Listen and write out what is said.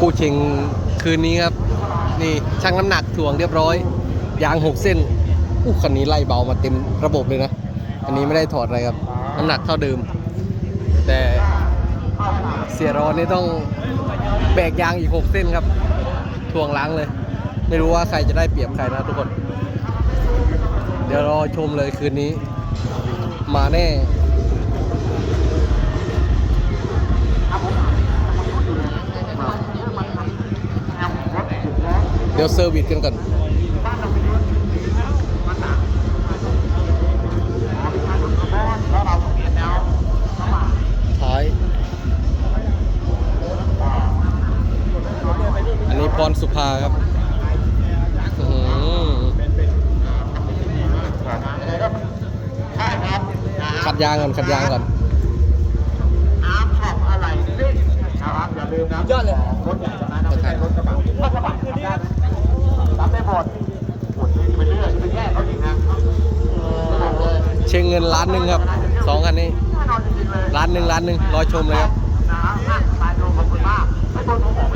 คู่ชิงคืนนี้ครับ นี่ชั่งน้ำหนักถ่วงเรียบร้อย ยางหกเส้นอู้คันนี้ไล่เบามาเต็มระบบเลยนะ อันนี้ไม่ได้ถอดอะไรครับ น้ำหนักเท่าเดิม แต่เสียรอนี่ต้องแบกยางอีกหกเส้นครับถ่วงล้างเลย ไม่รู้ว่าใครจะได้เปรียบใครนะทุกคน เดี๋ยวรอชมเลยคืนนี้ มาแน่ ดี๋ยวเซอร์วิสกันก่อนท้าย อันนี้ปอนสุภาครับอื้อหือขัดยางก่อนขัดยางก่อนน้ำช็อปอะไรซิ่งนะครับอย่าลืมนะยอดเลยรถใหญ่ตรงนั้นไม่ใช่รถกระบะรถกระบะทำได้ไหมรับได้หมดหมดไปเรื่อยไปแย่เขาอีกนะบอก เงเงินล้านหนึ่งครับสองคันนี้ลยล้านหนึ่งล้านหนึ่งรอชมเลยครับ